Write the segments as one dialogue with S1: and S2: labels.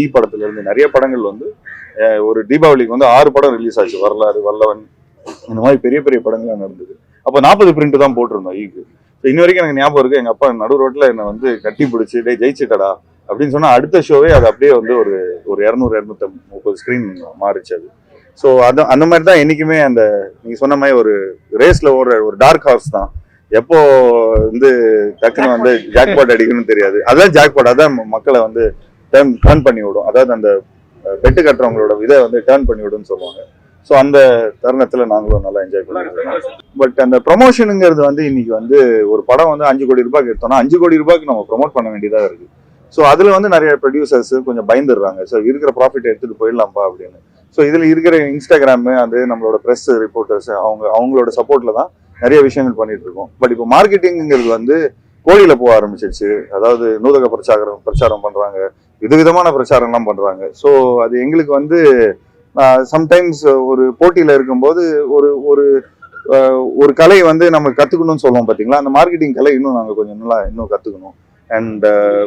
S1: ஈ படத்துல இருந்து நிறைய படங்கள் வந்து ஒரு தீபாவளிக்கு வந்து ஆறு படம் ரிலீஸ் ஆச்சு. வரலாறு வல்லவன் இந்த மாதிரி பெரிய பெரிய படங்கள்லாம் நடந்தது. அப்போ நாற்பது பிரிண்ட் தான் போட்டிருந்தோம் ஈக்கு So, இன்ன வரைக்கும் எனக்கு ஞாபகம் இருக்கு. எங்க அப்பா நடு ரோட்ல என்னை வந்து கட்டி பிடிச்சி டே ஜெயிச்சிட்டடா அப்படின்னு சொன்னா அடுத்த ஷோவே அது அப்படியே வந்து ஒரு ஒரு இரநூறு இரநூத்தி முப்பது ஸ்க்ரீன் மாறிச்சு அது. ஸோ அது அந்த மாதிரி தான் என்னைக்குமே அந்த நீங்க சொன்ன மாதிரி ஒரு ரேஸ்ல ஓடுற ஒரு டார்க் ஹார்ஸ் தான். எப்போ வந்து டக்குன்னு வந்து ஜாக்பாட் அடிக்கணும்னு தெரியாது. அதான் ஜாக்பாட் அதான் மக்களை வந்து டேர்ன் டேர்ன் பண்ணி விடும். அதாவது அந்த பெட்டு கட்டுறவங்களோட இதை வந்து டேர்ன் பண்ணி விடும்னு சொல்லுவாங்க. ஸோ அந்த தருணத்தில் நாங்களும் நல்லா என்ஜாய் பண்ணிருக்கோம் பட் அந்த ப்ரொமோஷனுங்கிறது வந்து இன்னைக்கு வந்து ஒரு படம் வந்து அஞ்சு கோடி ரூபாய்க்கு எடுத்தோம்னா அஞ்சு கோடி ரூபாய்க்கு நம்ம ப்ரொமோட் பண்ண வேண்டியதாக இருக்குது ஸோ அதில் வந்து நிறைய ப்ரொடியூசர்ஸ் கொஞ்சம் பயந்துடுறாங்க. ஸோ இருக்கிற ப்ராஃபிட் எடுத்துகிட்டு போயிடலாம்ப்பா அப்படின்னு. ஸோ இதில் இருக்கிற இன்ஸ்டாகிராமு அது நம்மளோட ப்ரெஸ் ரிப்போர்ட்டர்ஸ் அவங்க அவங்களோட சப்போர்ட்டில் தான் நிறைய விஷயங்கள் பண்ணிட்டு இருக்கோம். பட் இப்போ மார்க்கெட்டிங்கிறது வந்து கோழியில் போக ஆரம்பிச்சிருச்சு. அதாவது நூதக பிரச்சாரம் பிரச்சாரம் பண்ணுறாங்க விதவிதமான பிரச்சாரம்லாம் பண்றாங்க. ஸோ அது எங்களுக்கு வந்து சம்டைம்ஸ் ஒரு போட்டியில இருக்கும்போது ஒரு ஒரு ஒரு கலை வந்து நம்ம கத்துக்கணும்னு சொல்லுவோம் பாத்தீங்களா? அந்த மார்க்கெட்டிங் கலை இன்னும் நாங்க கொஞ்சம் நல்லா இன்னும் கத்துக்கணும். அண்ட்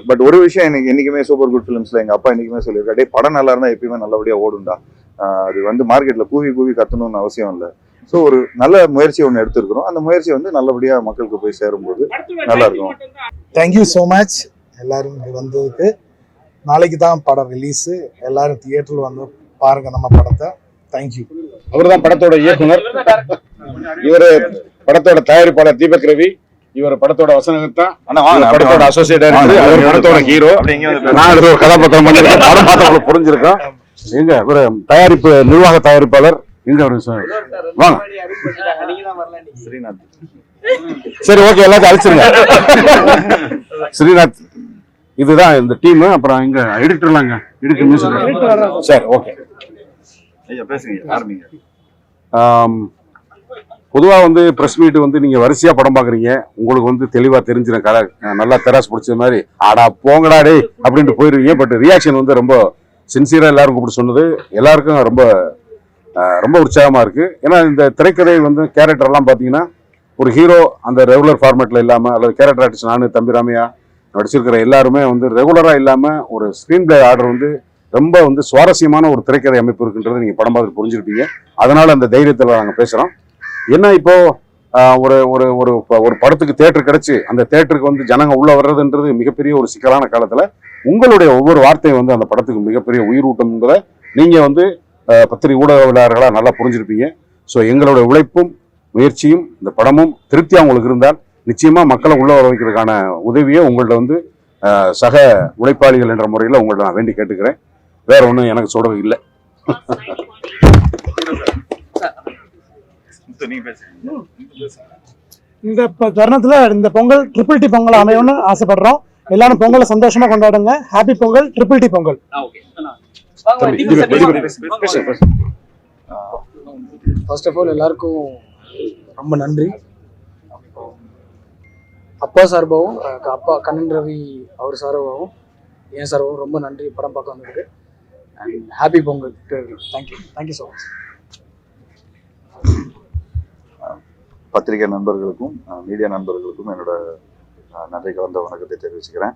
S1: பட் ஒரு விஷயம் எனக்கு என்னைக்குமே சூப்பர் குட் ஃபிலிம்ஸ்ல எங்க அப்பா என்னைக்குமே சொல்லியிருக்காரு "டேய், படம் நல்லா இருந்தா எப்பயுமே நல்லபடியா ஓடும்டா. அது வந்து மார்க்கெட்ல கூவி கூவி கத்தணும்னு அவசியம் இல்லை. ஸோ ஒரு நல்ல முயற்சி ஒன்று எடுத்திருக்கிறோம். அந்த முயற்சி வந்து நல்லபடியா மக்களுக்கு போய் சேரும்போது நல்லா இருக்கும்.
S2: தேங்க்யூ ஸோ மச் எல்லாரும் இங்கே வந்ததுக்கு நாளைக்கு தான் படம் ரிலீஸு எல்லாரும் தியேட்டரில் வந்து பாருங்க நம்ம படத்தை. தேங்க்யூ
S3: அவர்தான் படத்தோட இயக்குனர். இவரு படத்தோட தயாரிப்பாளர் தீபக் ரவி. இவர் படத்தோட வசனகத்தான் படத்தோட. அசோசியேட் அவர் படத்தோட ஹீரோ
S1: அப்படி இங்க வந்து
S3: நான் ஒரு கதாபாத்திரம் பண்ணிருக்கேன். படம் பார்த்து புரிஞ்சிருக்கோம் எங்க ஒரு தயாரிப்பு நிர்வாக தயாரிப்பாளர். எங்க ஒரு சார்? வாங்க.
S1: ஸ்ரீநாத்
S3: சரி ஓகே எல்லாத்தையும் அழிச்சிருங்க. ஸ்ரீநாத் இதுதான் இந்த டீம் அப்புறம் இங்க எடிட்டர்லாங்க எடிட்டர் மியூசிக் சரி ஓகே
S1: ஐயா பேசுங்க. ஆரம்பிங்க.
S3: பொதுவாக வந்து ப்ரெஸ் மீட் வந்து நீங்கள் வரிசையாக படம் பார்க்குறீங்க உங்களுக்கு வந்து தெளிவாக தெரிஞ்சிடும் கலை நல்லா தெராஸ் பிடிச்ச மாதிரி ஆடா போங்கடா டேய் அப்படின்ட்டு போயிருவீங்க. பட் ரியாக்ஷன் வந்து ரொம்ப சின்சியராக எல்லாரும் கூப்பிட்டு சொன்னது. எல்லாருக்கும் ரொம்ப ரொம்ப உற்சாகமாக இருக்குது ஏன்னா இந்த திரைக்கதை வந்து கேரக்டர்லாம் பார்த்தீங்கன்னா ஒரு ஹீரோ அந்த ரெகுலர் ஃபார்மேட்டில் இல்லாமல் அல்லது கேரக்டர் ஆர்டிஸ்ட் நான் தம்பி ராமையா நடிச்சிருக்கிற எல்லாருமே வந்து ரெகுலராக இல்லாமல் ஒரு ஸ்க்ரீன் பிளே ஆர்டர் வந்து ரொம்ப வந்து சுவாரஸ்யமான ஒரு திரைக்கதை அமைப்பு இருக்குன்றதை நீங்கள் படம் பார்த்து புரிஞ்சிருப்பீங்க. அதனால் அந்த தைரியத்தில் நாங்கள் பேசுகிறோம் என்ன இப்போது ஒரு ஒரு ஒரு ப- ஒரு படத்துக்கு தேட்டர் கிடச்சி அந்த தேட்டருக்கு வந்து ஜனங்க உள்ள வர்றதுன்றது மிகப்பெரிய ஒரு சிக்கலான காலத்தில் உங்களுடைய ஒவ்வொரு வார்த்தையும் வந்து அந்த படத்துக்கு மிகப்பெரிய உயிரூட்டம்ன்றதை நீங்கள் வந்து பத்திரிகை ஊடகவியலாளர்களாக நல்லா புரிஞ்சிருப்பீங்க. ஸோ எங்களுடைய உழைப்பும் முயற்சியும் இந்த படமும் திருப்தியாக உங்களுக்கு இருந்தால் நிச்சயமா மக்களை உள்ள வர வைக்கிறதுக்கான உதவியை உங்கள்ட்ட வந்து சக உழைப்பாளிகள் என்ற முறையில் உங்கள்ட்ட நான் வேண்டி கேட்டுக்கிறேன். வேற ஒன்றும் எனக்கு சொல்றது இல்லை.
S2: இந்த தருணத்துல இந்த பொங்கல் ட்ரிபிள் டி பொங்கல் அமையும்னு ஆசைப்படுறோம். எல்லாரும் பொங்கலை சந்தோஷமா கொண்டாடுங்க. Happy Pongal triple T Pongal. First of all எல்லாருக்கும் ரொம்ப நன்றி. அப்பா சார்பாகவும் அப்பா கண்ணன் ரவி அவர் சார்பாகவும் என் சார்பாகவும் ரொம்ப நன்றி. படம் பார்க்க வந்ததுக்கு. And happy Pongal. Thank you thank you so much
S1: பத்திரிகை நண்பர்களுக்கும் மீடியா நண்பர்களுக்கும் என்னோட நன்றி கலந்த வணக்கத்தை தெரிவிச்சுக்கிறேன்.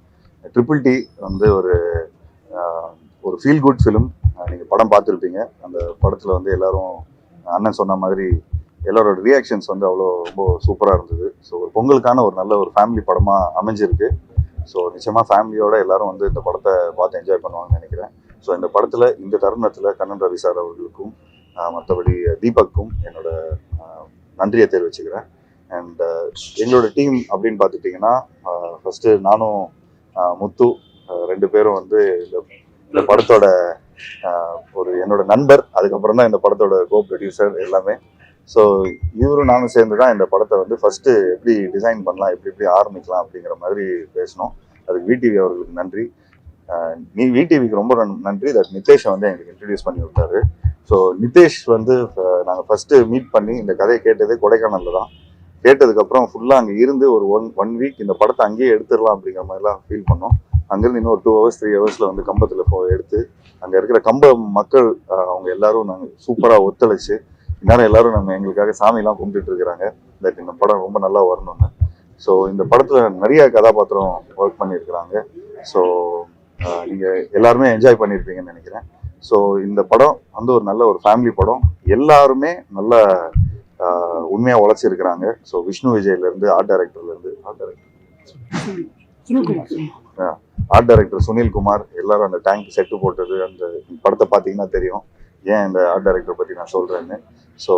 S1: ட்ரிபிள் டி வந்து ஒரு ஒரு ஃபீல் குட் ஃபிலிம் நீங்கள் படம் பார்த்துருப்பீங்க. அந்த படத்தில் வந்து எல்லாரும் அண்ணன் சொன்ன மாதிரி எல்லாரோட ரியாக்ஷன்ஸ் வந்து அவ்வளோ ரொம்ப சூப்பராக இருந்தது. ஸோ ஒரு பொங்கலுக்கான ஒரு நல்ல ஒரு ஃபேமிலி படமாக அமைஞ்சிருக்கு. ஸோ நிச்சயமாக ஃபேமிலியோட எல்லாரும் வந்து இந்த படத்தை பார்த்து என்ஜாய் பண்ணுவாங்கன்னு நினைக்கிறேன். ஸோ இந்த படத்தில் இந்த தருணத்தில் கண்ணன் ரவி சார் அவர்களுக்கும் மற்றபடி தீபக்கும் என்னோட நன்றியை தெரிவிச்சுக்கிறேன். அண்ட் எங்களோட டீம் அப்படின்னு பார்த்துட்டிங்கன்னா ஃபஸ்ட்டு நானும் முத்து ரெண்டு பேரும் வந்து இந்த இந்த படத்தோட ஒரு என்னோட நண்பர் அதுக்கப்புறம் தான் இந்த படத்தோட கோ ப்ரொடியூசர் எல்லாமே. ஸோ இவரும் நானும் சேர்ந்து தான் இந்த படத்தை வந்து ஃபஸ்ட்டு எப்படி டிசைன் பண்ணலாம் எப்படி எப்படி ஆரம்பிக்கலாம் அப்படிங்கிற மாதிரி பேசினோம். அதுக்கு விடிவி அவர்களுக்கு நன்றி. நீ விடிவிக்கு ரொம்ப நன்- நன்றி. தட் நிதேஷை வந்து எங்களுக்கு இன்ட்ரடியூஸ் பண்ணி விட்டாரு. ஸோ நிதேஷ் வந்து நாங்கள் ஃபஸ்ட்டு மீட் பண்ணி இந்த கதையை கேட்டதே கொடைக்கானலில் தான். கேட்டதுக்கப்புறம் ஃபுல்லாக அங்கே இருந்து ஒரு ஒன் ஒன் வீக் இந்த படத்தை அங்கேயே எடுத்துடலாம் அப்படிங்கிற மாதிரிலாம் ஃபீல் பண்ணோம். அங்கேருந்து இன்னும் ஒரு டூ ஹவர்ஸ் த்ரீ ஹவர்ஸில் வந்து கம்பத்தில் எடுத்து அங்கே இருக்கிற கம்ப மக்கள் அவங்க எல்லாரும் நாங்கள் சூப்பராக ஒத்துழைச்சு ஏன்னா எல்லாரும் நம்ம எங்களுக்காக சாமியெல்லாம் கும்பிட்டுட்டு இருக்கிறாங்க. தட் இந்த படம் ரொம்ப நல்லா வரணும்னு. ஸோ இந்த படத்தில் நிறைய கதாபாத்திரம் ஒர்க் பண்ணியிருக்கிறாங்க. ஸோ நீங்கள் எல்லாருமே என்ஜாய் பண்ணியிருப்பீங்கன்னு நினைக்கிறேன். ஸோ இந்த படம் வந்து ஒரு நல்ல ஒரு ஃபேமிலி படம். எல்லாருமே நல்ல உண்மையாக உழைச்சிருக்கிறாங்க. ஸோ விஷ்ணு விஜய்லேருந்து art டைரக்டர்லேருந்து art director art director Sunil Kumar. எல்லாரும் அந்த டேங்க் செட்டு போட்டது அந்த படத்தை பார்த்தீங்கன்னா தெரியும். ஏன் இந்த ஆர்ட் டைரக்டர் பற்றி நான் சொல்கிறேன்னு ஸோ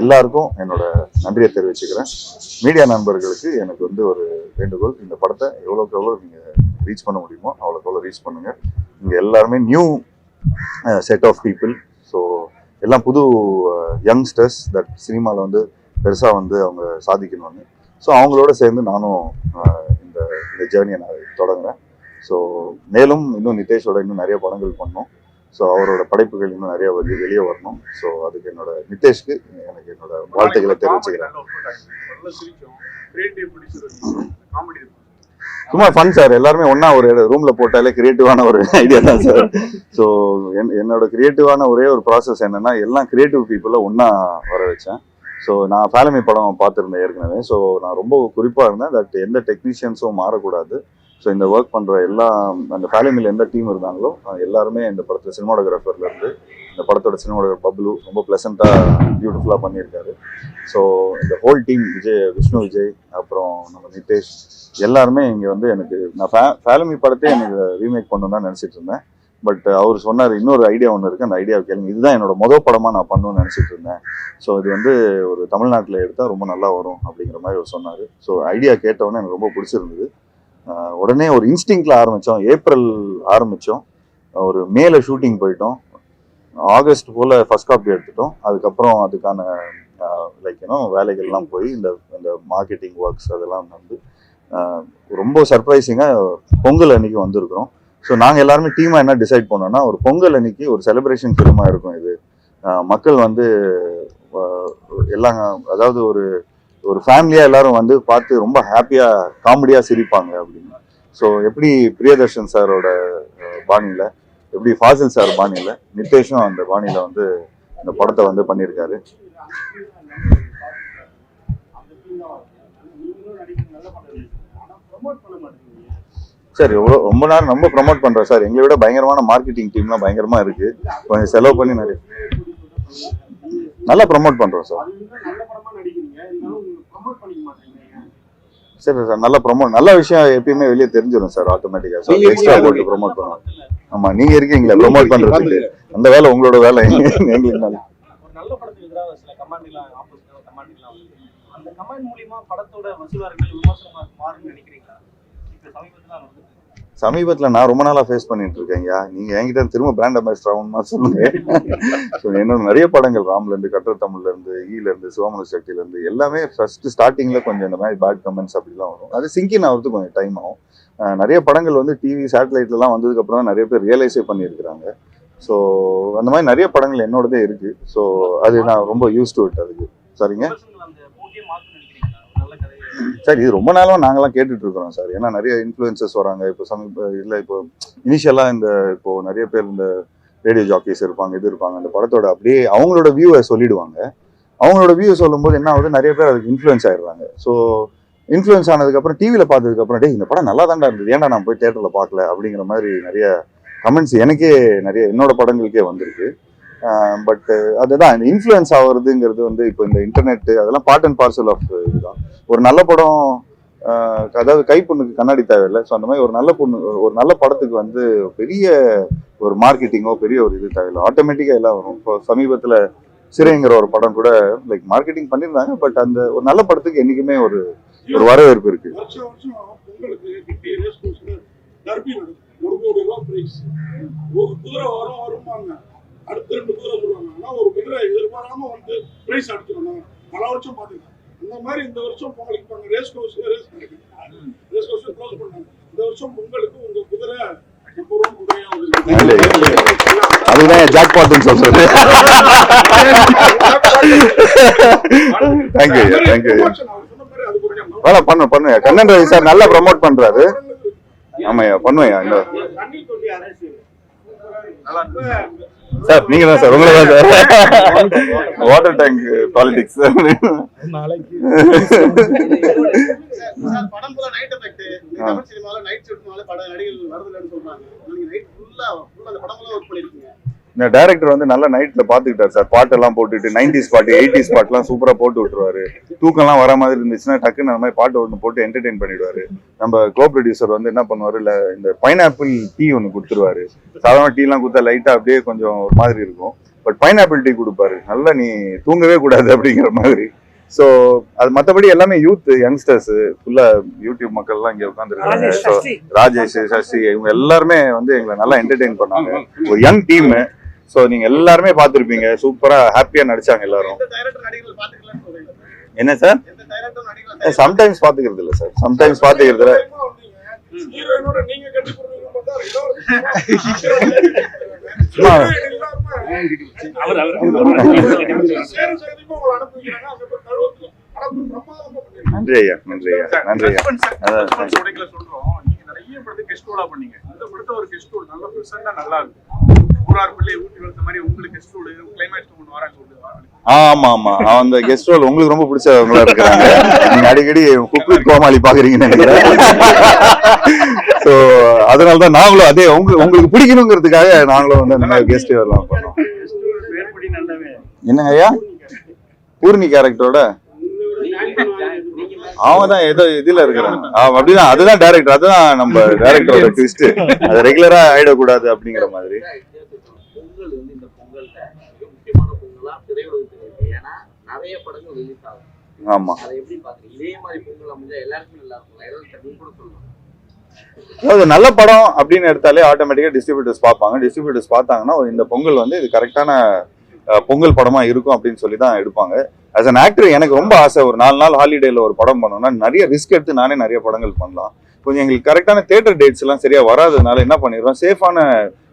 S1: எல்லாருக்கும் என்னோட நன்றியை தெரிவிச்சுக்கிறேன். மீடியா நண்பர்களுக்கு எனக்கு வந்து ஒரு வேண்டுகோள். இந்த படத்தை எவ்வளோக்கு எவ்வளோ நீங்கள் ரீச் பண்ண முடியுமோ அவ்வளோக்கு எவ்வளோ ரீச் பண்ணுங்கள் இங்கே எல்லாருமே new set of people so எல்லாம் புது யங்ஸ்டர்ஸ் தட் சினிமாவில் வந்து பெருசாக வந்து அவங்க சாதிக்கணும்னு. ஸோ அவங்களோட சேர்ந்து நானும் uh, இந்த இந்த ஜேர்னியை நான் தொடங்குறேன். ஸோ மேலும் இன்னும் நிதேஷோட இன்னும் நிறைய படங்கள் பண்ணோம். ஸோ அவரோட படைப்புகள் இன்னும் நிறைய வந்து வெளியே வரணும். ஸோ அதுக்கு என்னோட நிதேஷ்க்கு எனக்கு என்னோட வாழ்த்துக்களை தெரிவிச்சுக்கிறேன். சும்மா ஃபன் சார் எல்லாருமே ஒன்றா ஒரு ரூம்ல போட்டாலே கிரியேட்டிவான ஒரு ஐடியா தான் சார் ஸோ என்னோட கிரியேட்டிவான ஒரே ஒரு ப்ராசஸ் என்னன்னா எல்லாம் கிரியேட்டிவ் பீப்புளை ஒன்றா வர வச்சேன். ஸோ நான் ஃபேலமி படம் பார்த்துருந்தேன் ஏற்கனவே. ஸோ நான் ரொம்ப குறிப்பாக இருந்தேன். தட் எந்த டெக்னீஷியன்ஸும் மாறக்கூடாது. ஸோ இந்த ஒர்க் பண்ணுற எல்லா அந்த ஃபேலமியில் எந்த டீம் இருந்தாங்களோ எல்லாருமே இந்த படத்தில் சினிமாடோகிராஃபர்ல இருந்து இந்த படத்தோட சினிமாடோகிராஃபர் பப்ளு ரொம்ப ப்ளசண்ட்டாக பியூட்டிஃபுல்லாக பண்ணியிருக்காரு. ஸோ இந்த ஹோல் டீம் விஜய் விஷ்ணு விஜய் அப்புறம் நம்ம நிதேஷ் எல்லாருமே இங்கே வந்து எனக்கு நான் ஃபே ஃபேலமி படத்தை எனக்கு ரீமேக் பண்ணணும்னு தான் நினச்சிட்டு இருந்தேன். பட் அவர் சொன்னார் இன்னொரு ஐடியா ஒன்று இருக்குது அந்த ஐடியாவை கேளுங்க. இதுதான் என்னோட மொதல் படமாக நான் பண்ணணும்னு நினச்சிட்டு இருந்தேன். ஸோ இது வந்து ஒரு தமிழ்நாட்டில் எடுத்தால் ரொம்ப நல்லா வரும் அப்படிங்கிற மாதிரி அவர் சொன்னார். ஸோ ஐடியா கேட்டவொன்னே எனக்கு ரொம்ப பிடிச்சிருந்தது. உடனே ஒரு இன்ஸ்டிங்க்ல ஆரம்பித்தோம் ஏப்ரல் ஆரம்பித்தோம் ஒரு மேல ஷூட்டிங் போயிட்டோம். ஆகஸ்ட் போல் ஃபர்ஸ்ட் காப்பி எடுத்துட்டோம். அதுக்கப்புறம் அதுக்கான லைக் வேலைகள்லாம் போய் இந்த இந்த மார்க்கெட்டிங் ஒர்க்ஸ் அதெல்லாம் வந்து ரொம்ப சர்ப்ரைசிங்காக பொங்கல் அன்னைக்கு வந்திருக்கிறோம். ஸோ நாங்கள் எல்லாருமே டீமாக என்ன டிசைட் பண்ணோம்னா ஒரு பொங்கல் அன்னைக்கு ஒரு செலிப்ரேஷன் ஃபிலிமாக இருக்கும் இது. மக்கள் வந்து ஆஹ் எல்லாம் அதாவது ஒரு ஒரு ஃபேமிலியாக எல்லாரும் வந்து பார்த்து ரொம்ப ஹாப்பியாக காமெடியாக சிரிப்பாங்க அப்படின்னு. ஸோ எப்படி பிரியதர்ஷன் சாரோட பாணியில் எப்படி ஃபாசில் சார் பாணியில் நித்தேஷும் அந்த பாணியில் வந்து இந்த படத்தை வந்து பண்ணியிருக்காரு. சார் எவ்வளோ ரொம்ப நேரம் ரொம்ப ப்ரமோட் பண்ணுறோம் சார். எங்களை விட பயங்கரமான மார்க்கெட்டிங் டீம்லாம் பயங்கரமாக இருக்கு. கொஞ்சம் செலவு பண்ணி நிறைய நல்லா ப்ரமோட் பண்ணுறோம் சார். சரி சார் நல்ல ப்ரமோட் நல்ல விஷயம் எப்பயுமே வெளியே தெரிஞ்சிடும் சார் ஆட்டோமேட்டிக்காக ஸோ எக்ஸ்ட்ரா போட்டு ப்ரமோட் பண்ணுவோம். ஆமா நீங்க இருக்கீங்களா ப்ரமோட் பண்றதுக்கு. அந்த வேலை உங்களோட வேலை. எங்களுக்கு நல்ல
S4: படத்துக்கு எதிராக சில கமாண்ட்லாம் ஆப்போசிட்டான கமாண்ட்லாம் அந்த கமாண்ட் மூலியமா படத்தோட வசூலார்கள் விமர்சனமா மாறும்னு நினைக்கிறீங்களா? இப்ப சமீபத்துல
S1: சமீபத்துல நான் ரொம்ப நாளா ஃபேஸ் பண்ணிட்டு இருக்கேன்யா நீங்கள் என்கிட்ட திரும்ப பிராண்ட் அம்பாசிடர் ஆகணும்னா சொல்லுங்க ஸோ என்னோட நிறைய படங்கள் ராம்ல இருந்து கட்டர் தமிழ்ல இருந்து ஈல இருந்து சிவமனு சக்தியில இருந்து எல்லாமே ஃபர்ஸ்ட் ஸ்டார்டிங்ல கொஞ்சம் இந்த மாதிரி பேட் கமெண்ட்ஸ் அப்படிலாம் வரும். அது சிங்கின் ஆகிறதுக்கு கொஞ்சம் டைம் ஆகும். நிறைய படங்கள் வந்து டிவி சேட்டலைட்லலாம் வந்ததுக்கு அப்புறம் தான் நிறைய பேர் ரியலைஸே பண்ணியிருக்கிறாங்க. ஸோ அந்த மாதிரி நிறைய படங்கள் என்னோடதே இருக்கு. ஸோ அது நான் ரொம்ப யூஸ் டு இட் அதுக்கு. சரிங்க
S4: விமர்சனங்கள் அந்த போட்டியை மாற்றும் நினைக்கிறீங்களா ஒரு நல்ல கதையை
S1: சார் இது ரொம்ப நாளாக நாங்களாம் கேட்டுட்டு இருக்கிறோம் சார். ஏன்னா நிறைய இன்ஃப்ளூயன்சஸ் வராங்க. இப்போ சமீப இல்லை இப்போ இனிஷியலாக இந்த இப்போ நிறைய பேர் இந்த ரேடியோ ஜாக்கீஸ் இருப்பாங்க இது இருப்பாங்க. அந்த படத்தோட அப்படியே அவங்களோட வியூவை சொல்லிடுவாங்க. அவங்களோட வியூ சொல்லும்போது என்ன ஆகுது? நிறைய பேர் அதுக்கு இன்ஃப்ளூயன்ஸ் ஆயிடுறாங்க. ஸோ இன்ஃப்ளூயன்ஸ் ஆனதுக்கப்புறம் டிவியில் பார்த்ததுக்கப்புறம் டே இந்த படம் நல்லா தான்டா இருந்தது. ஏன்டா நான் போய் தேட்டரில் பார்க்கல? அப்படிங்கிற மாதிரி நிறைய கமெண்ட்ஸ் எனக்கே நிறைய என்னோட படங்களுக்கே வந்திருக்கு. பட் அதுதான் இந்த இன்ஃப்ளூயன்ஸ் ஆகுறதுங்கிறது வந்து இப்போ இந்த இன்டர்நெட் அதெல்லாம் பார்ட் அண்ட் பார்சல் ஆஃப் இதுதான். ஒரு நல்ல படம் அதாவது கை பொண்ணுக்கு கண்ணாடி தேவையில்லை. ஸோ அந்த மாதிரி ஒரு நல்ல பொண்ணு ஒரு நல்ல படத்துக்கு வந்து பெரிய ஒரு மார்க்கெட்டிங்கோ பெரிய ஒரு இது தேவையில்லை. ஆட்டோமேட்டிக்காக எல்லாம் வரும். இப்போ சமீபத்தில் சிறைங்கிற ஒரு படம் கூட லைக் மார்க்கெட்டிங் பண்ணியிருந்தாங்க. பட் அந்த ஒரு நல்ல படத்துக்கு என்றைக்குமே ஒரு ஒரு வரவேற்பு இருக்கு.
S5: அடுத்த ரெண்டு குதிரை சொல்லுவாங்க ஆனா ஒரு குதிரை எதிர்பாராம வந்து பிரைஸ் அடிச்சிடணும். பல வருஷம் பாத்துருக்கேன் அந்த மாதிரி இந்த வருஷம் பொங்கலுக்கு பாருங்க race course race race course close பண்ணாங்க. இந்த வருஷம் பொங்கலுக்கு உங்க குதிரை
S1: அதுதான் ஜாக் பாட்டுன்னு சொல்றது. தேங்க்யூ தேங்க்யூ வேலை பண்ணு பண்ணுங்க கண்ணன் ரவி சார் நல்லா ப்ரமோட் பண்றாரு. ஆமாய்யா பண்ணுவையா இந்த. சார் நீங்க தான் சார். உங்களை தான் சார் வாட்டர் டேங்க் பாலிடிக்ஸ்
S2: நாளைக்கு
S1: இந்த டைரக்டர் வந்து நல்லா நைட்ல பாத்துக்கிட்டாரு சார். பாட்டெல்லாம் போட்டுட்டு நைன்டிஸ் பாட்டு எயிட்டிஸ் பாட்டுலாம் சூப்பரா போட்டு விட்டுருவாரு. தூக்கம்லாம் வர மாதிரி இருந்துச்சுன்னா டக்குன்னு அந்த மாதிரி பாட்டு ஒன்று போட்டு என்டர்டெயின் பண்ணிடுவாரு. நம்ம கோ ப்ரொடியூசர் வந்து என்ன பண்ணுவாரு இல்ல இந்த பைனாப்பிள் டீ ஒன்று கொடுத்துருவாரு. சாதாரண டீலாம் கொடுத்தா லைட்டா அப்படியே கொஞ்சம் ஒரு மாதிரி இருக்கும். பட் பைனாப்பிள் டீ கொடுப்பாரு. நல்லா நீ தூங்கவே கூடாது அப்படிங்கிற மாதிரி. ஸோ அது மற்றபடி எல்லாமே யூத் யங்ஸ்டர்ஸ் ஃபுல்லா யூடியூப் மக்கள்லாம் இங்க உட்காந்துருக்காங்க ஸோ ராஜேஷ் சசி இவங்க எல்லாருமே வந்து எங்களை நல்லா என்டர்டெயின் பண்ணாங்க ஒரு யங் டீம் ஸோ நீங்க எல்லாருமே பார்த்திருப்பீங்க. சூப்பரா ஹாப்பியா நடிச்சாங்க எல்லாரும். என்ன சார் சம்டைம்ஸ் பாத்துக்கிறது இல்ல சார் சம்டைம்ஸ் பாத்துக்கிறது இல்ல நன்றி ஐயா நன்றி ஐயா நன்றி ஐயா.
S6: நிறைய படத்துக்கு கெஸ்ட் பண்ணீங்க. இந்த படத்தை ஒரு கெஸ்ட் நல்ல நல்லா இருக்கு ஊரார் பிள்ளை ஊட்டி வளர்த்த மாதிரி உங்களுக்கு கெஸ்ட் ரோல் கிளைமேக்ஸ் ஒன்று வராங்க சொல்லுவாங்க
S1: ஆமா ஆமா. அந்த கெஸ்ட் ரோல் உங்களுக்கு ரொம்ப பிடிச்சவங்களா இருக்கிறாங்க. நீங்க அடிக்கடி குக்கு கோமாளி பாக்குறீங்கன்னு நினைக்கிறேன். தான் நாங்களும் அதே உங்க உங்களுக்கு பிடிக்கணுங்கிறதுக்காக நாங்களும் வந்து அந்த மாதிரி கெஸ்ட் வரலாம் பண்ணோம் என்னங்க ஐயா? பூர்ணி கேரக்டரோட அவன் தான் ஏதோ இதுல இருக்கிறான். அவன் அப்படிதான் அதுதான் டைரக்டர் அதுதான் நம்ம டைரக்டரோட ட்விஸ்ட் அது ரெகுலரா ஆயிடக்கூடாது அப்படிங்கிற மாதிரி.
S7: பொங்கல் வந்து இந்த பொங்கல்ல மிக முக்கியமான பொங்கலா திரையுலகத்துக்கு இருக்கு ஏன்னா நிறைய படங்கள் ரிலீஸ் ஆகும்.
S1: ஆமா.
S7: அதை எப்படி பாக்குறீங்க இதே மாதிரி பொங்கல் அமைஞ்சா எல்லாருக்குமே நல்லா இருக்கும். நீங்க கூட சொல்லலாம்
S1: அதாவது நல்ல படம் அப்படின்னு எடுத்தாலே ஆட்டோமேட்டிக்கா டிஸ்ட்ரிபியூட்டர்ஸ் பார்ப்பாங்க. டிஸ்ட்ரிபியூட்டர்ஸ் பார்த்தாங்கன்னா இந்த பொங்கல் வந்து இது கரெக்டான பொங்கல் படமா இருக்கும் அப்படின்னு சொல்லி தான் எடுப்பாங்க. ஆஸ் அன் ஆக்டர் எனக்கு ரொம்ப ஆசை. ஒரு நாலு நாள் ஹாலிடேல ஒரு படம் பண்ணணும்னா நிறைய ரிஸ்க் எடுத்து நானே நிறைய படங்கள் பண்ணலாம். கொஞ்சம் எங்களுக்கு கரெக்டான தேட்டர் டேட்ஸ் எல்லாம் சரியா வராததுனால என்ன பண்ணிடுறோம்? சேஃபான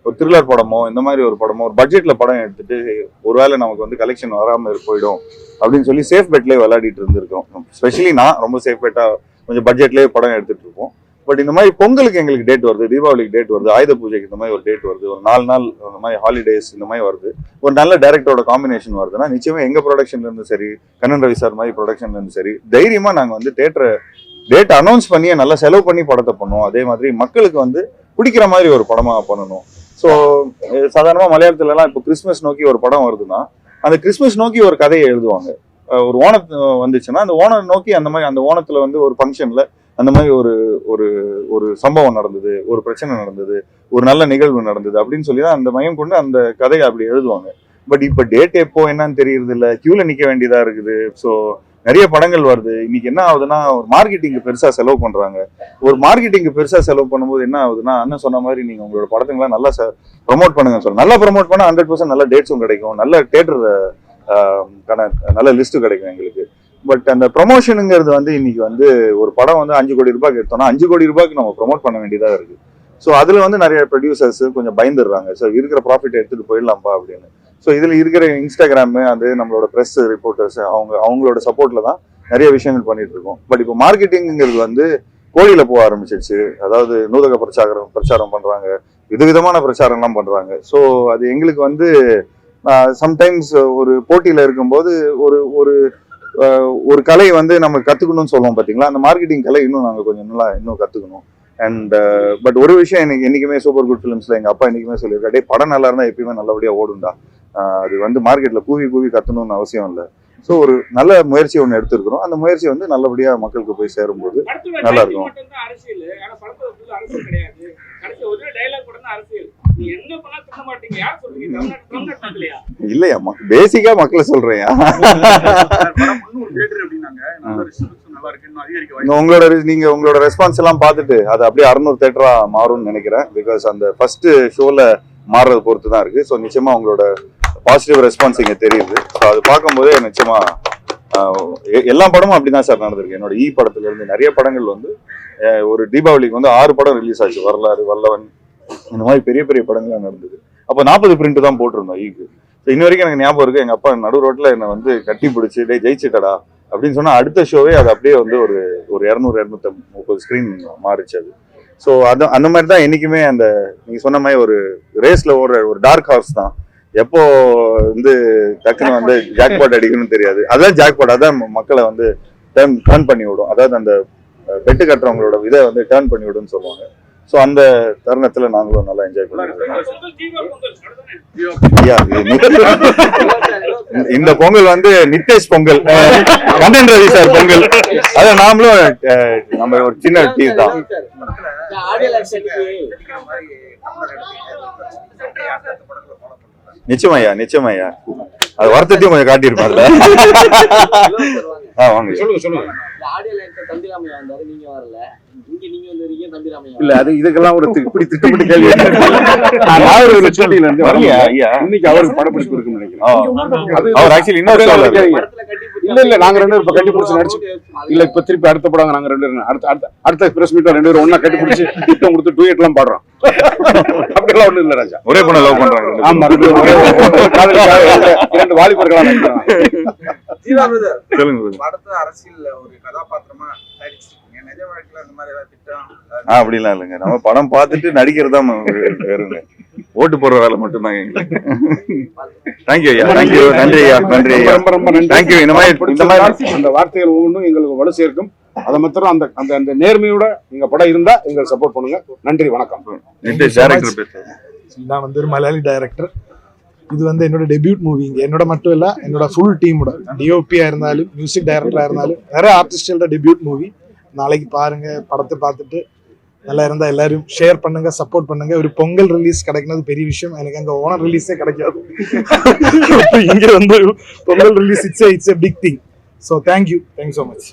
S1: ஒரு த்ரில்லர் படமோ இந்த மாதிரி ஒரு படமோ ஒரு பட்ஜெட்ல படம் எடுத்துட்டு ஒருவேளை நமக்கு வந்து கலெக்ஷன் வராம போயிடும் அப்படின்னு சொல்லி சேஃப் பெட்லேயே விளையாடிட்டு இருந்திருக்கோம். ஸ்பெஷலி நான் ரொம்ப சேஃப் பெட்டா கொஞ்சம் பட்ஜெட்லேயே படம் எடுத்துட்டு இருப்போம் பட் இந்த மாதிரி பொங்கலுக்கு எங்களுக்கு டேட் வருது தீபாவளிக்கு டேட் வருது ஆயுத பூஜைக்கு இந்த மாதிரி ஒரு டேட் வருது ஒரு நாலு நாள் இந்த மாதிரி ஹாலிடேஸ் இந்த மாதிரி வருது. ஒரு நல்ல டேரக்டரோட காம்பினேஷன் வருதுன்னா நிச்சயமா எங்க ப்ரொடக்ஷன்ல இருந்து சரி கண்ணன் ரவி சார் மாதிரி ப்ரொடக்ஷன்ல இருந்து சரி தைரியமா நாங்க வந்து தேட்டரை டேட் அனௌன்ஸ் பண்ணியே நல்லா செலவு பண்ணி படத்தை பண்ணுவோம். அதே மாதிரி மக்களுக்கு வந்து பிடிக்கிற மாதிரி ஒரு படமா பண்ணணும். ஸோ சாதாரணமாக மலையாளத்துலலாம் இப்போ கிறிஸ்மஸ் நோக்கி ஒரு படம் வருதுன்னா அந்த கிறிஸ்மஸ் நோக்கி ஒரு கதையை எழுதுவாங்க. ஒரு ஓணத்து வந்துச்சுன்னா அந்த ஓணம் நோக்கி அந்த மாதிரி அந்த ஓணத்தில் வந்து ஒரு ஃபங்க்ஷனில் அந்த மாதிரி ஒரு ஒரு ஒரு சம்பவம் நடந்தது ஒரு பிரச்சனை நடந்தது ஒரு நல்ல நிகழ்வு நடந்தது அப்படின்னு சொல்லி தான் அந்த மையம் கொண்டு அந்த கதையை அப்படி எழுதுவாங்க. பட் இப்போ டேட் எப்போ என்னன்னு தெரியறது இல்லை க்யூவில் நிற்க வேண்டியதாக இருக்குது. ஸோ நிறைய படங்கள் வருது. இன்னைக்கு என்ன ஆகுதுன்னா ஒரு மார்க்கெட்டிங்கு பெருசா செலவு பண்றாங்க. ஒரு மார்க்கெட்டிங்க்கு பெருசா செலவு பண்ணும்போது என்ன ஆகுதுன்னா அண்ணன் சொன்ன மாதிரி நீங்க உங்களோட படத்துங்களாம் நல்லா ப்ரொமோட் பண்ணுங்க சொல்ல நல்லா ப்ரொமோட் பண்ணா ஹண்ட்ரட் பர்சன்ட் நல்ல டேட்ஸும் கிடைக்கும். நல்ல தேட்டர் நல்ல லிஸ்ட்டு கிடைக்கும் எங்களுக்கு. பட் அந்த ப்ரொமோஷனுங்கிறது வந்து இன்னைக்கு வந்து ஒரு படம் வந்து அஞ்சு கோடி ரூபாய்க்கு எடுத்தோம்னா அஞ்சு கோடி ரூபாய்க்கு நம்ம ப்ரொமோட் பண்ண வேண்டியதாக இருக்குது ஸோ அதில் வந்து நிறைய ப்ரொடியூசர்ஸ் கொஞ்சம் பயந்துடுறாங்க. ஸோ இருக்கிற ப்ராஃபிட் எடுத்துகிட்டு போயிடலாம்ப்பா அப்படின்னு. ஸோ இதில் இருக்கிற இன்ஸ்டாகிராமு அது நம்மளோட ப்ரெஸ் ரிப்போர்ட்டர்ஸ் அவங்க அவங்களோட சப்போர்ட்டில் தான் நிறைய விஷயங்கள் பண்ணிட்டு இருக்கோம். பட் இப்போ மார்க்கெட்டிங்கிறது வந்து கோழியில போக ஆரம்பிச்சிருச்சு. அதாவது நூதக பிரச்சாரம் பிரச்சாரம் பண்ணுறாங்க விதவிதமான பிரச்சாரம்லாம் பண்ணுறாங்க ஸோ அது எங்களுக்கு வந்து சம்டைம்ஸ் ஒரு போட்டியில் இருக்கும்போது ஒரு ஒரு ஒரு கலை வந்து நம்ம கற்றுக்கணும்னு சொல்லுவோம் பார்த்தீங்களா அந்த மார்க்கெட்டிங் கலை இன்னும் நாங்கள் கொஞ்சம் நல்லா இன்னும் கற்றுக்கணும் அண்ட் பட் ஒரு விஷயம் எனக்கு என்றைக்குமே சூப்பர் குட் ஃபிலிம்ஸில் எங்கள் அப்பா என்றைக்குமே சொல்லியிருக்காரு டேய் படம் நல்லா இருந்தால் எப்பயுமே நல்லபடியாக ஓடுண்டா அது வந்து மார்க்கெட்ல கூவி கூவி கத்தணும்னு அவசியம் இல்லை. ஸோ ஒரு நல்ல முயற்சி ஒன்று எடுத்திருக்கிறோம். அந்த முயற்சி வந்து நல்லபடியா மக்களுக்கு போய் சேரும்போது நல்லா இருக்கும். இல்லையா? பேசிக்கா மக்களை நீங்க உங்களோட நீங்க உங்களோட ரெஸ்பான்ஸ் எல்லாம் பார்த்துட்டு அது அப்படியே அறுநூறு தேட்டரா மாறும்னு நினைக்கிறேன். பிகாஸ் அந்த ஃபர்ஸ்ட் ஷோல மாறுறத பொறுத்து தான் இருக்கு. ஸோ நிச்சயமா உங்களோட பாசிட்டிவ் ரெஸ்பான்ஸ் இங்கே தெரியுது. ஸோ அது பார்க்கும்போதே நிச்சயமா எ- எல்லா படமும் அப்படிதான் சார் நடந்திருக்கு. என்னோட e இ படத்துல இருந்து நிறைய படங்கள் வந்து ஒரு தீபாவளிக்கு வந்து ஆறு படம் ரிலீஸ் ஆச்சு. வரலாறு வல்லவன் இந்த மாதிரி பெரிய பெரிய படங்கள்லாம் நடந்தது. அப்போ நாற்பது பிரிண்ட் தான் போட்டிருந்தோம் e ஈக்கு ஸோ இன்ன வரைக்கும் எனக்கு ஞாபகம் இருக்கு. எங்க அப்பா நடு ரோட்ல என்னை வந்து கட்டி பிடிச்சி டே ஜெயிச்சிட்டடா அப்படின்னு சொன்னா அடுத்த ஷோவே அது அப்படியே வந்து ஒரு ஒரு இரநூறு இரநூத்தி முப்பது ஸ்க்ரீன் மாறிச்சு அது. ஸோ அது அந்த மாதிரி தான் என்னைக்குமே அந்த நீங்க சொன்ன மாதிரி ஒரு ரேஸ்ல ஓடுற ஒரு டார்க் ஹார்ஸ் தான். எப்போ வந்து டக்குன்னு வந்து ஜாக்பாட் அடிக்கணும்னு தெரியாது. அதான் ஜாக்பாட் அதான் மக்களை வந்து டர்ன் டர்ன் பண்ணி விடும். அதாவது அந்த பெட்டு கட்டுறவங்களோட இதை வந்து டேர்ன் பண்ணி விடுன்னு சொல்லுவாங்க. ஸோ அந்த தருணத்துல நாங்களும் நல்லா என்ஜாய் பண்ணுவோம். இந்த- பொங்கல் வந்து நித்தேஷ் பொங்கல். கண்ணன் ரவி சார் பொங்கல். அத நாமளும் நம்ம ஒரு சின்ன டீம் தான்.
S7: ஆடியோ
S1: நிச்சயம் ஐயா நிச்சயம் ஐயா அது வருத்தத்தையும் கொஞ்சம் காட்டியிருப்பார்ல. ஆ வாங்க.
S3: சொல்லுங்க சொல்லுங்க.
S7: ஆடியோ லான்ச்ல தம்பிராமையா வந்தாரு? நீங்க வரல. இங்க நீங்க வந்துருக்கீங்க தம்பிராமையா
S3: இல்ல அது இதுக்கெல்லாம் ஒரு தி- இப்படி திட்டமிட்டு கேள்வி நான் நாகர்கோவில் ஷூட்டிங்ல இருந்து
S1: வரலையா?
S3: வரலையா
S1: ஐயா.
S3: இன்னைக்கு அவருக்கு படப்பிடிப்பு இருக்குன்னு நினைக்கிறேன்.
S1: ஆ.
S3: அது
S1: அவர் ஆக்சுவலி இன்னொரு
S3: இல்ல, இல்ல, நாங்க ரெண்டு பேரும் இப்ப கட்டி பிடிச்சு நடிச்சு- இல்ல இப்ப திருப்பி அடுத்த படம் நாங்க ரெண்டு பேரும். அடுத்த அடுத்த அடுத்த பிரஸ் மீட்ல ரெண்டு பேரும் ஒண்ணா கட்டி பிடிச்சி திட்டம் கொடுத்து டூயட் எல்லாம் பாடுறோம் அப்படியெல்லாம் ஒண்ணும் இல்ல ராஜா.
S1: ஒரே பொண்ணை லவ் பண்றாங்க.
S3: ஆமா ரெண்டு வாலிபர்களா
S1: சொல்லுங்க.
S8: படத்துல அரசியல் ஒரு கதாபாத்திரமா
S1: அப்படிலாம் இல்லைங்க. நம்ம படம் பார்த்துட்டு நடிக்கிறது வேறுங்க. ஓட்டு போடுற வேலை எங்களுக்கு. தேங்க்யூ ஐயா தேங்க்யூ நன்றி ஐயா. நன்றி ஐயா
S3: ரொம்ப ரொம்ப நன்றி.
S1: You. இந்த மாதிரி- இந்த மாதிரி-
S3: அந்த வார்த்தைகள் ஒவ்வொன்றும் எங்களுக்கு வலு சேர்க்கும். அதை மாத்திரம் அந்த அந்த அந்த நேர்மையோட எங்க படம் இருந்தா எங்களுக்கு சப்போர்ட் பண்ணுங்க. நன்றி வணக்கம்.
S9: நான் வந்து ஒரு மலையாளி டைரக்டர் இது வந்து என்னோட டெபியூட் மூவி இங்கே. என்னோட மட்டும் இல்லை என்னோட ஃபுல் டீமோட டிஓபியா இருந்தாலும் மியூசிக் டைரக்டரா இருந்தாலும் நிறைய ஆர்டிஸ்டோட டெபியூட் மூவி நாளைக்கு பாருங்க படத்தை பார்த்துட்டு நல்லா இருந்தால் எல்லாரும் ஷேர் பண்ணுங்க சப்போர்ட் பண்ணுங்க. ஒரு பொங்கல் ரிலீஸ் கிடைக்கிறது பெரிய விஷயம். எனக்கு அங்கே ஓனர் ரிலீஸே கிடைக்காது. இங்கே வந்து ஒரு Pongal release it's it's big thing so thank you thank you so much